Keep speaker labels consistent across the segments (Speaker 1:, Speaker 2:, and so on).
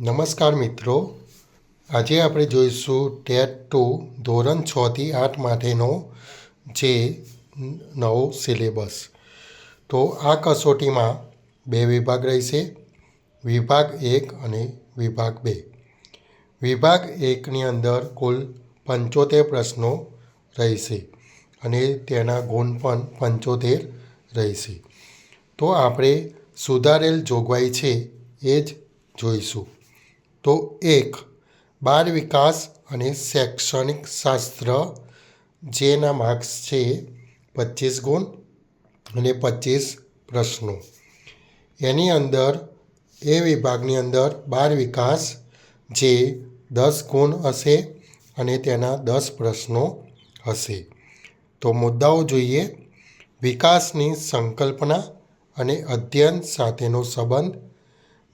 Speaker 1: નમસ્કાર મિત્રો. આજે આપણે જોઈશું ટેટ ટુ ધોરણ છથી આઠ માટેનો જે નવો સિલેબસ. તો આ કસોટીમાં બે વિભાગ રહેશે. વિભાગ એક અને વિભાગ બે. વિભાગ એકની અંદર કુલ પંચોતેર પ્રશ્નો રહેશે અને તેના ગુણ પણ પંચોતેર રહેશે. તો આપણે સુધારેલ જોગવાઈ છે એ જ જોઈશું. તો એક, બાળ વિકાસ અને શૈક્ષણિક શાસ્ત્ર, જેના માર્ક્સ છે પચીસ ગુણ અને પચીસ પ્રશ્નો. એની અંદર, એ વિભાગની અંદર બાળ વિકાસ, જે દસ ગુણ હશે અને તેના દસ પ્રશ્નો હશે. તો મુદ્દાઓ જોઈએ. વિકાસની સંકલ્પના અને અધ્યયન સાથેનો સંબંધ,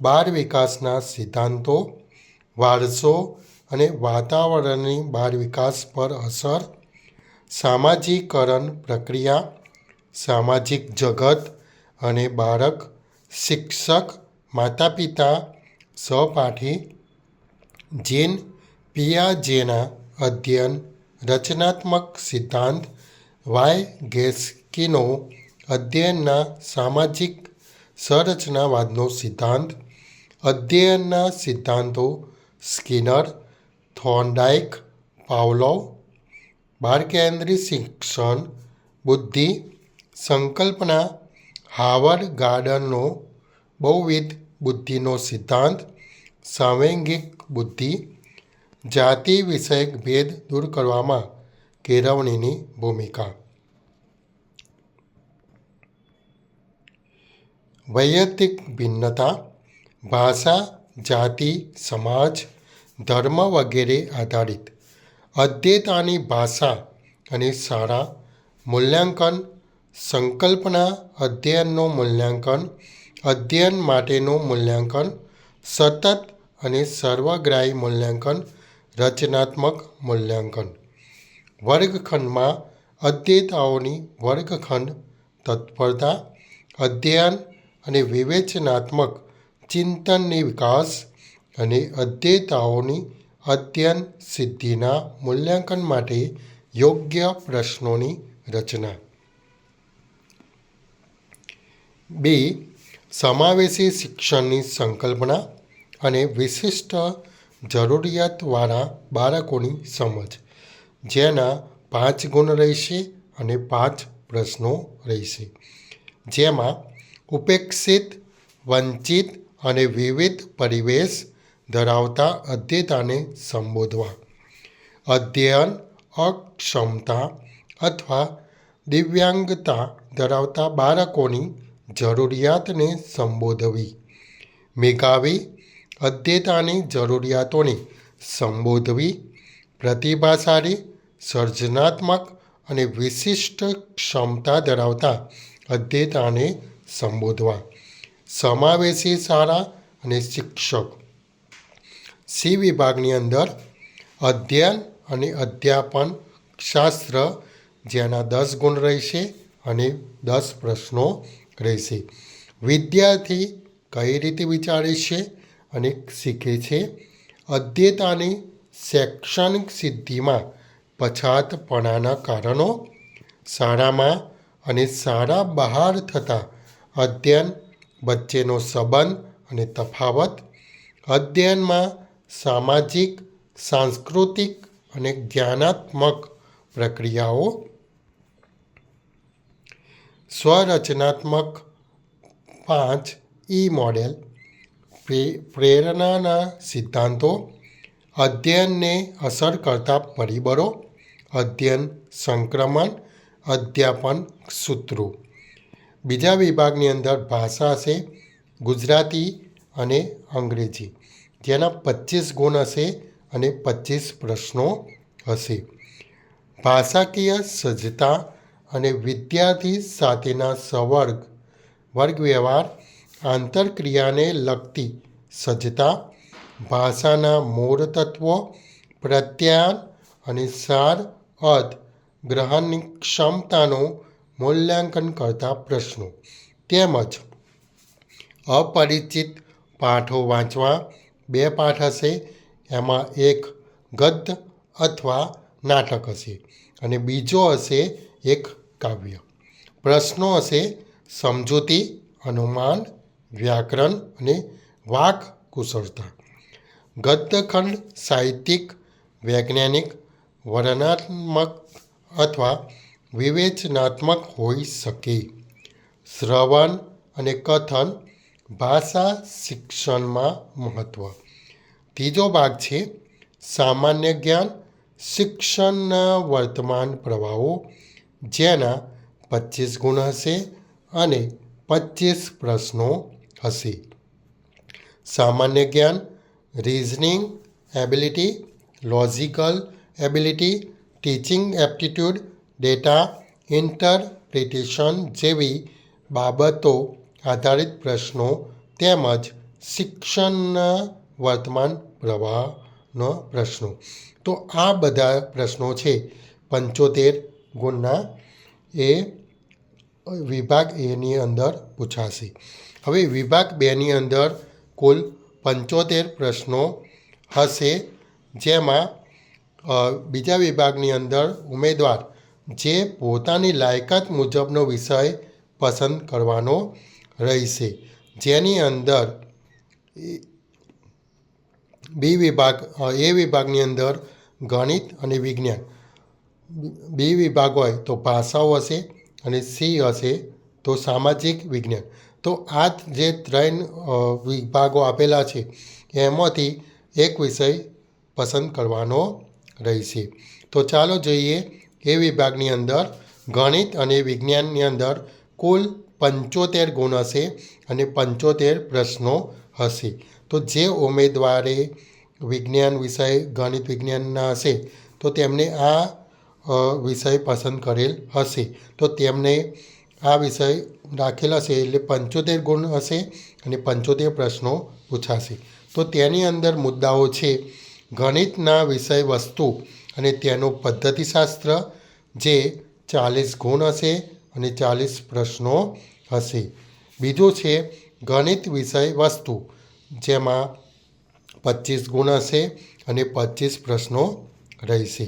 Speaker 1: બાળ વિકાસના સિદ્ધાંતો વારસો અને વાતાવરણની બાળ વિકાસ પર અસર, સામાજિકરણ પ્રક્રિયા, સામાજિક જગત અને બાળક, શિક્ષક માતા પિતા સહપાઠી, જેન, પિયાજેના અધ્યયન, રચનાત્મક સિદ્ધાંત, વાય ગેસ્કીનો અધ્યયનના સામાજિક સંરચનાવાદનો સિદ્ધાંત, અધ્યયનના સિદ્ધાંતો સ્કિનર થોર્નડાઇક પાવલોવ, બાળકેન્દ્રી શિક્ષણ બુદ્ધિ, સંકલ્પના, હાવર્ડ ગાર્ડનનો બહુવિધ બુદ્ધિનો સિદ્ધાંત, સાંવેગિક બુદ્ધિ, જાતિ વિષયક ભેદ દૂર કરવામાં કેળવણીની ભૂમિકા. વૈયક્તિક ભિન્નતા, ભાષા જાતિ, સમાજ, ધર્મ વગેરે આધારિત. અદ્યતાની ભાષા અને શાળા, મૂલ્યાંકન, સંકલ્પના અધ્યયનનું મૂલ્યાંકન, અધ્યયન માટેનું મૂલ્યાંકન, સતત અને સર્વગ્રાહી મૂલ્યાંકન, રચનાત્મક મૂલ્યાંકન. વર્ગખંડમાં અધ્યેતાઓની વર્ગખંડ, તત્પરતા, અધ્યયન અને વિવેચનાત્મક ચિંતનની વિકાસ અને અધ્યેતાઓની અધ્યયન સિદ્ધિના મૂલ્યાંકન માટે યોગ્ય પ્રશ્નોની રચના. બે. સમાવેશી શિક્ષણની સંકલ્પના અને વિશિષ્ટ જરૂરિયાતવાળા બાળકોની સમજ. જેના પાંચ ગુણ રહેશે અને પાંચ પ્રશ્નો રહેશે. જેમાં ઉપેક્ષિત, વંચિત અને વિવિધ પરિવેશ ધરાવતા અધ્યતાને સંબોધવા. અધ્યયન, અક્ષમતા અથવા દિવ્યાંગતા ધરાવતા બાળકોની જરૂરિયાતને સંબોધવી. મેઘાવી અધ્યતાની જરૂરિયાતોને સંબોધવી. પ્રતિભાશાળી, સર્જનાત્મક અને વિશિષ્ટ ક્ષમતા ધરાવતા અધ્યતાને સંબોધવા. સમાવેશી શાળા અને શિક્ષક. સી વિભાગની અંદર અધ્યયન અને અધ્યાપન શાસ્ત્ર જેના દસ ગુણ રહેશે અને દસ પ્રશ્નો રહેશે. વિદ્યાર્થી કઈ રીતે વિચારે છે અને શીખે છે? અધ્યતાની શૈક્ષણિક સિદ્ધિમાં પછાતપણાના કારણો, શાળામાં અને શાળા બહાર થતા અધ્યયન વચ્ચેનો સંબંધ અને તફાવત અધ્યયનમાં સામાજિક, સાંસ્કૃતિક અને જ્ઞાનાત્મક પ્રક્રિયાઓ, સ્વરચનાત્મક પાંચ ઈ મોડેલ પ્રેરણાના સિદ્ધાંતો, અધ્યયનને અસર કરતા પરિબળો, અધ્યયન સંક્રમણ, અધ્યાપન સૂત્રો. બીજા વિભાગની અંદર ભાષા હશે, ગુજરાતી અને અંગ્રેજી. જેના પચીસ ગુણ હશે અને પચીસ પ્રશ્નો હશે. ભાષાકીય સજ્જતા અને વિદ્યાર્થી સાથેના સવર્ગ વર્ગ વ્યવહાર આંતરક્રિયાને લગતી સજ્જતા, ભાષાના મૂળ તત્વો, પ્રત્યાયન અને સાર અર્થ, ગ્રહણની ક્ષમતાનું મૂલ્યાંકન કરતા પ્રશ્નો. તેમજ અપરિચિત પાઠો વાંચવા બે પાઠ હશે, એમાં એક ગદ્ય અથવા નાટક હશે અને બીજો હશે એક કાવ્ય. પ્રશ્નો હશે સમજૂતી, અનુમાન, વ્યાકરણ અને વાક કુશળતા. ગદ્યખંડ સાહિત્યિક, વૈજ્ઞાનિક, વર્ણનાત્મક અથવા વિવેચનાત્મક હોઈ શકે. શ્રવણ અને કથન ભાષા શિક્ષણમાં મહત્ત્વ ત્રીજો ભાગ છે સામાન્ય જ્ઞાન, શિક્ષણના વર્તમાન પ્રવાહો, જેના પચીસ ગુણ હશે અને પચીસ પ્રશ્નો હશે. સામાન્ય જ્ઞાન reasoning ability logical ability teaching aptitude data interpretation જેવી બાબતો આધારિત પ્રશ્નો તેમજ શિક્ષણના વર્તમાન પ્રવાહનો પ્રશ્નો. તો આ બધા પ્રશ્નો છે. પંચોતેર ગુણના એ વિભાગ એની અંદર પૂછાશે. હવે વિભાગ બેની અંદર કુલ પંચોતેર પ્રશ્નો હશે. જેમાં બીજા વિભાગની અંદર ઉમેદવાર જે પોતાની લાયકાત મુજબનો વિષય પસંદ કરવાનો રહેશે. જેની અંદર બી વિભાગ એ વિભાગની અંદર ગણિત અને વિજ્ઞાન. બી વિભાગ હોય તો ભાષાઓ હશે અને સી હશે તો સામાજિક વિજ્ઞાન. તો આ જે ત્રણ વિભાગો આપેલા છે, એમાંથી એક વિષય પસંદ કરવાનો રહેશે. તો ચાલો જોઈએ એ વિભાગની અંદર ગણિત અને વિજ્ઞાનની અંદર કુલ પંચોતેર ગુણ હશે અને પંચોતેર પ્રશ્નો હશે. તો જે ઉમેદવારે વિજ્ઞાન વિષય, ગણિત વિજ્ઞાનના હશે, તો તેમને આ વિષય પસંદ કરેલ હશે. તો તેમને આ વિષય રાખેલ હશે એટલે પંચોતેર ગુણ હશે અને પંચોતેર પ્રશ્નો પૂછાશે. તો તેની અંદર મુદ્દાઓ છે. ગણિતના વિષય વસ્તુ અને તેનું પદ્ધતિશાસ્ત્ર જે ચાલીસ ગુણ હશે અને ચાલીસ પ્રશ્નો હશે. બીજું છે ગણિત વિષય વસ્તુ, જેમાં પચીસ ગુણ હશે અને પચીસ પ્રશ્નો રહેશે.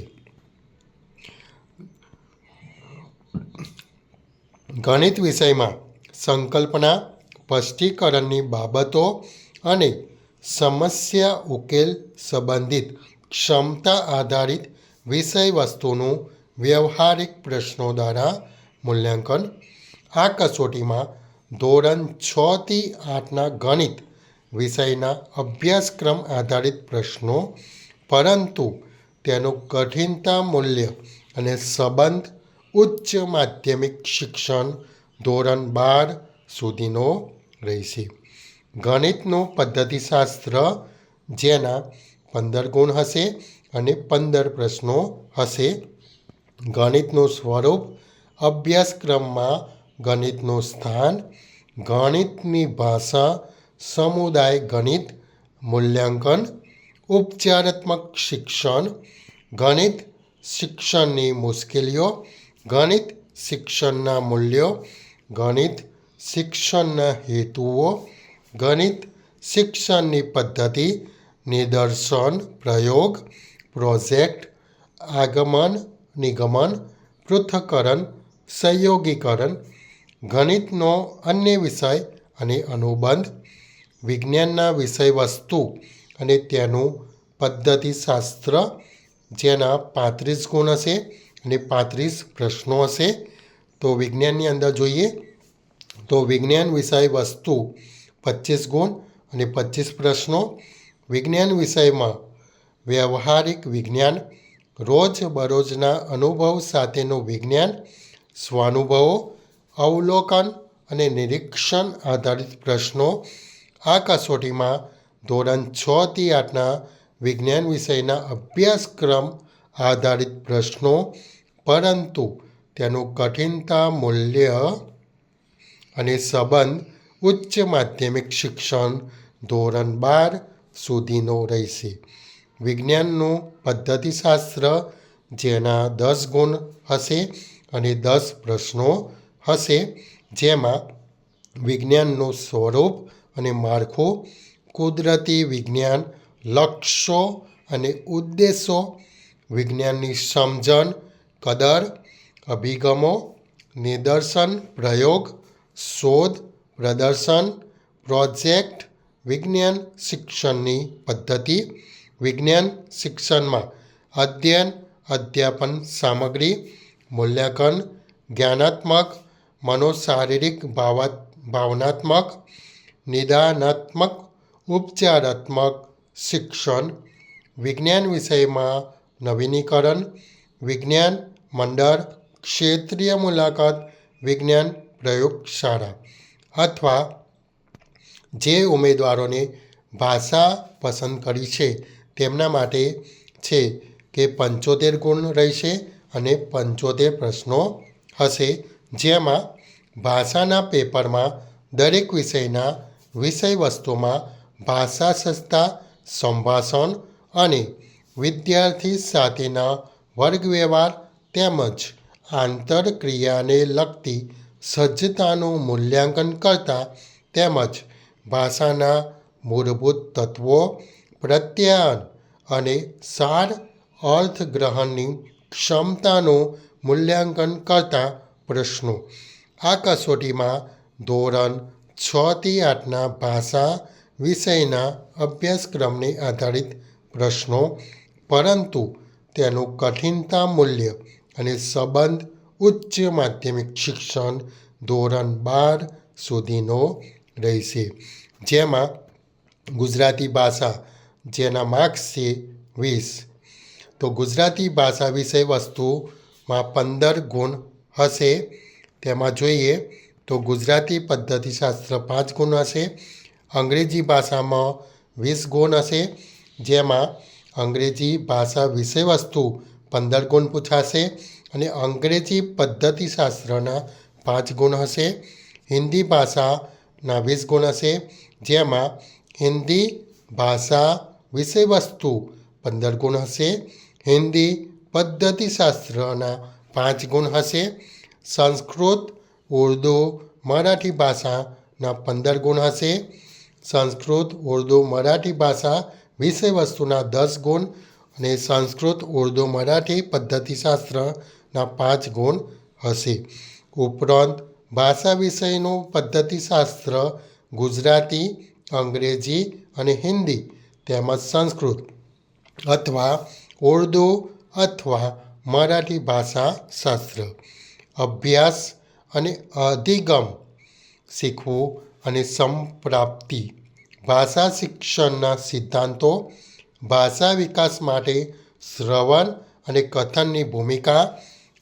Speaker 1: ગણિત વિષયમાં સંકલ્પના, સ્પષ્ટીકરણની બાબતો અને સમસ્યા ઉકેલ સંબંધિત ક્ષમતા આધારિત વિષય વસ્તુનું વ્યવહારિક પ્રશ્નો દ્વારા મૂલ્યાંકન. આ કસોટીમાં ધોરણ છ થી આઠના ગણિત વિષયના અભ્યાસક્રમ આધારિત પ્રશ્નો, પરંતુ તેનું કઠિનતા મૂલ્ય અને સંબંધ ઉચ્ચ માધ્યમિક શિક્ષણ ધોરણ બાર સુધીનો રહેશે. ગણિતનું પદ્ધતિશાસ્ત્ર જેના પંદર ગુણ હશે અને પંદર પ્રશ્નો હશે. ગણિતનું સ્વરૂપ અભ્યાસક્રમમાં ગણિતનું સ્થાન, ગણિતની ભાષા, સમુદાય ગણિત, મૂલ્યાંકન, ઉપચારાત્મક શિક્ષણ, ગણિત શિક્ષણની મુશ્કેલીઓ, ગણિત શિક્ષણના મૂલ્યો, ગણિત શિક્ષણના હેતુઓ, ગણિત શિક્ષણની પદ્ધતિ, નિદર્શન, પ્રયોગ, પ્રોજેક્ટ, આગમન નિગમન પૃથ્થકરણ સંયોગીકરણ ગણિતનો અન્ય વિષય અને અનુબંધ, વિજ્ઞાનના વિષય વસ્તુ અને તેનું પદ્ધતિશાસ્ત્ર, જેના પાંત્રીસ ગુણ હશે અને પાંત્રીસ પ્રશ્નો હશે. તો વિજ્ઞાનની અંદર જોઈએ તો વિજ્ઞાન વિષય વસ્તુ પચીસ ગુણ અને પચીસ પ્રશ્નો. વિજ્ઞાન વિષયમાં વ્યવહારિક વિજ્ઞાન રોજબરોજના અનુભવ સાથેનું વિજ્ઞાન, સ્વાનુભવો, અવલોકન અને નિરીક્ષણ આધારિત પ્રશ્નો આ કસોટીમાં ધોરણ છ થી આઠના વિજ્ઞાન વિષયના અભ્યાસક્રમ આધારિત પ્રશ્નો, પરંતુ તેનું કઠિનતા, મૂલ્ય અને સંબંધ ઉચ્ચ માધ્યમિક શિક્ષણ ધોરણ બાર સુધીનો રહેશે. વિજ્ઞાનનું પદ્ધતિશાસ્ત્ર, જેના દસ ગુણ હશે અને દસ પ્રશ્નો હશે, જેમાં વિજ્ઞાનનું સ્વરૂપ અને માળખું, કુદરતી વિજ્ઞાન, લક્ષ્યો અને ઉદ્દેશો, વિજ્ઞાનની સમજણ, કદર, અભિગમો, નિદર્શન, પ્રયોગ, શોધ, પ્રદર્શન, પ્રોજેક્ટ, વિજ્ઞાન, શિક્ષણની પદ્ધતિ વિજ્ઞાન, શિક્ષણમાં અધ્યયન, અધ્યાપન, સામગ્રી, મૂલ્યાંકન, જ્ઞાનાત્મક, મનોશારીરિક ભાવા ભાવનાત્મક, નિદાનાત્મક, ઉપચારાત્મક, શિક્ષણ, વિજ્ઞાન વિષયમાં નવીનીકરણ, વિજ્ઞાન મંડળ, ક્ષેત્રીય મુલાકાત, વિજ્ઞાન પ્રયોગશાળા અથવા જે ઉમેદવારોને ભાષા પસંદ કરી છે તેમના માટે છે કે પંચોતેર ગુણ રહેશે અને પંચોતેર પ્રશ્નો હશે. જેમાં ભાષાના પેપરમાં દરેક વિષયના વિષય વસ્તુમાં ભાષાશાસ્ત્ર સંભાષણ અને વિદ્યાર્થી સાથેના વર્ગવ્યવહાર તેમજ આંતરક્રિયાને લગતી સજ્જતાનું મૂલ્યાંકન કરતા તેમજ ભાષાના મૂળભૂત તત્વો પ્રત્યાયન અને સાર અર્થગ્રહણની ક્ષમતાનું મૂલ્યાંકન કરતા પ્રશ્નો. આ કસોટીમાં ધોરણ છ થી આઠના ભાષા વિષયના અભ્યાસક્રમને આધારિત પ્રશ્નો, પરંતુ તેનું કઠિનતા મૂલ્ય અને સંબંધ ઉચ્ચ માધ્યમિક શિક્ષણ ધોરણ બાર સુધીનો રહેશે. જેમાં ગુજરાતી ભાષા જેના માર્ક્સ છે વીસ. તો ગુજરાતી ભાષા વિષય વસ્તુમાં પંદર ગુણ હશે. તેમાં જોઈએ તો ગુજરાતી પદ્ધતિશાસ્ત્ર પાંચ ગુણ હશે. અંગ્રેજી ભાષામાં વીસ ગુણ હશે. જેમાં અંગ્રેજી ભાષા વિષય વસ્તુ પંદર ગુણ પૂછાશે અને અંગ્રેજી પદ્ધતિશાસ્ત્રના પાંચ ગુણ હશે. હિન્દી ભાષાના વીસ ગુણ હશે. જેમાં હિન્દી ભાષા વિષય વસ્તુ પંદર ગુણ હશે, હિન્દી પદ્ધતિશાસ્ત્રના પાંચ ગુણ હશે, સંસ્કૃત, ઉર્દુ, મરાઠી ભાષાના પંદર ગુણ હશે, સંસ્કૃત, ઉર્દુ, મરાઠી ભાષા વિષય વસ્તુના દસ ગુણ અને સંસ્કૃત, ઉર્દુ, મરાઠી પદ્ધતિશાસ્ત્રના પાંચ ગુણ હશે. ઉપરાંત ભાષા વિષયનું પદ્ધતિશાસ્ત્ર ગુજરાતી, અંગ્રેજી અને હિન્દી તેમજ સંસ્કૃત અથવા ઉર્દુ અથવા મરાઠી ભાષા શાસ્ત્ર, અભ્યાસ અને અધિગમ શીખવું અને સંપ્રાપ્તિ. ભાષા શિક્ષણના સિદ્ધાંતો ભાષા વિકાસ માટે શ્રવણ અને કથનની ભૂમિકા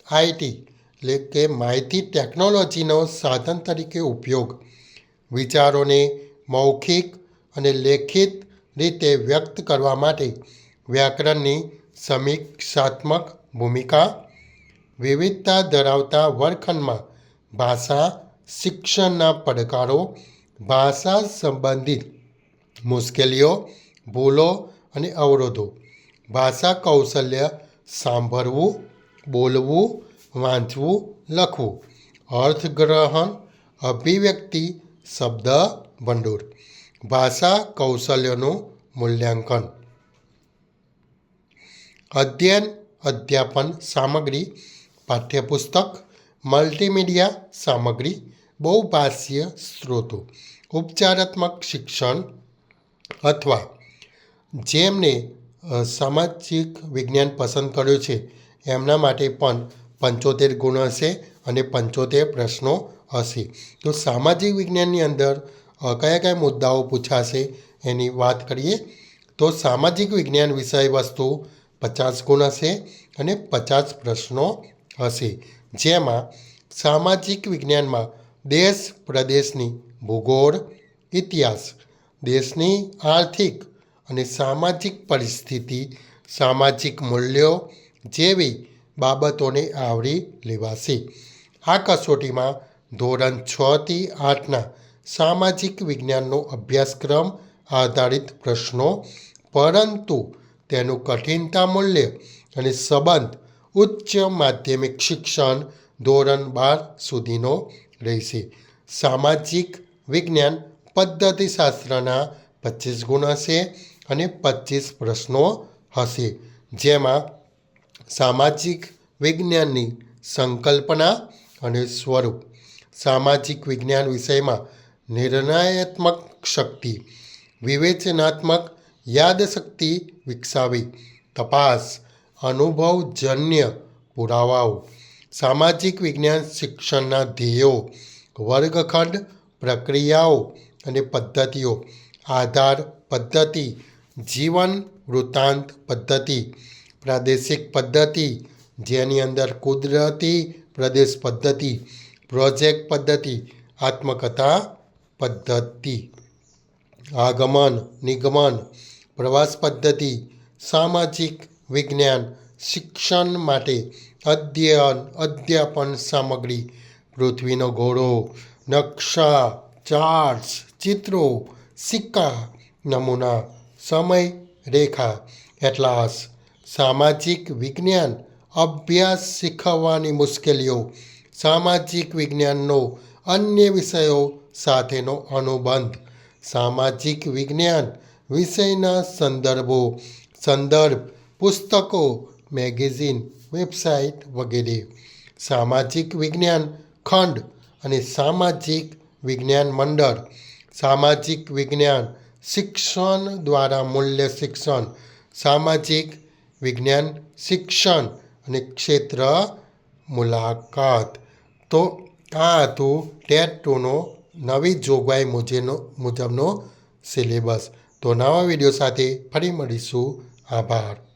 Speaker 1: આઈટી એટલે કે માહિતી ટેકનોલોજીનો સાધન તરીકે ઉપયોગ. વિચારોને મૌખિક અને લેખિત રીતે વ્યક્ત કરવા માટે વ્યાકરણની સમીક્ષાત્મક ભૂમિકા, વિવિધતા ધરાવતા વર્ગખંડમાં ભાષા, શિક્ષણના પડકારો, ભાષા સંબંધિત મુશ્કેલીઓ, ભૂલો અને અવરોધો, ભાષા કૌશલ્ય સાંભળવું, બોલવું, વાંચવું, લખવું, અર્થગ્રહણ, અભિવ્યક્તિ, શબ્દ ભંડોળ ભાષા કૌશલ્યનું મૂલ્યાંકન. અધ્યયન, અધ્યાપન, સામગ્રી, પાઠ્યપુસ્તક, મલ્ટીમીડિયા, સામગ્રી, બહુભાષીય સ્ત્રોતો, ઉપચારાત્મક શિક્ષણ અથવા જેમને સામાજિક વિજ્ઞાન પસંદ કર્યું છે, એમના માટે પણ પંચોતેર ગુણ હશે અને પંચોતેર પ્રશ્નો હશે. તો સામાજિક વિજ્ઞાનની અંદર કયા કયા મુદ્દાઓ પૂછાશે એની વાત કરીએ તો સામાજિક વિજ્ઞાન વિષય વસ્તુ પચાસ ગુણ હશે અને પચાસ પ્રશ્નો હશે. જેમાં સામાજિક વિજ્ઞાનમાં દેશ પ્રદેશની ભૂગોળ, ઇતિહાસ, દેશની આર્થિક અને સામાજિક પરિસ્થિતિ, સામાજિક મૂલ્યો જેવી બાબતોને આવરી લેવાશે. આ કસોટીમાં ધોરણ છથી આઠના સામાજિક વિજ્ઞાનનો અભ્યાસક્રમ આધારિત પ્રશ્નો, પરંતુ તેનું કઠિનતા મૂલ્ય અને સંબંધ ઉચ્ચ માધ્યમિક શિક્ષણ ધોરણ બાર સુધીનો રહેશે. સામાજિક વિજ્ઞાન પદ્ધતિશાસ્ત્રના પચીસ ગુણ હશે અને પચીસ પ્રશ્નો હશે, જેમાં સામાજિક વિજ્ઞાનની સંકલ્પના અને સ્વરૂપ. સામાજિક વિજ્ઞાન વિષયમાં નિર્ણયાત્મક શક્તિ, વિવેચનાત્મક યાદશક્તિ વિકસાવી, તપાસ, અનુભવજન્ય પુરાવાઓ, સામાજિક વિજ્ઞાન શિક્ષણના ધ્યેયો, વર્ગખંડ, પ્રક્રિયાઓ અને પદ્ધતિઓ, આધાર પદ્ધતિ, જીવન વૃત્તાંત પદ્ધતિ, પ્રાદેશિક પદ્ધતિ, જેની અંદર કુદરતી પ્રદેશ પદ્ધતિ, પ્રોજેક્ટ પદ્ધતિ, આત્મકથા પદ્ધતિ. આગમન, નિગમન, પ્રવાસ પદ્ધતિ, સામાજિક વિજ્ઞાન, શિક્ષણ માટે અધ્યયન, અધ્યાપન સામગ્રી, પૃથ્વીનો ઘોડો, નકશા, ચાર્ટ્સ, ચિત્રો, સિક્કા, નમૂના, સમય, રેખા, એટલાસ, સામાજિક વિજ્ઞાન, અભ્યાસ શીખવવાની મુશ્કેલીઓ, સામાજિક વિજ્ઞાનનો અન્ય વિષયો સાથેનો અનુબંધ, સામાજિક વિજ્ઞાન વિષયના સંદર્ભો, સંદર્ભ, પુસ્તકો, મેગેઝિન, વેબસાઇટ વગેરે. સામાજિક વિજ્ઞાન ખંડ અને સામાજિક વિજ્ઞાન મંડળ. સામાજિક વિજ્ઞાન શિક્ષણ દ્વારા મૂલ્ય શિક્ષણ, સામાજિક વિજ્ઞાન શિક્ષણ અને ક્ષેત્ર મુલાકાત. તો આ હતું ટેટ ટુનો નવી જોગવાઈ મુજેનો મુજબનો સિલેબસ. તો નવા વીડિયો સાથે ફરી મળીશું. આભાર.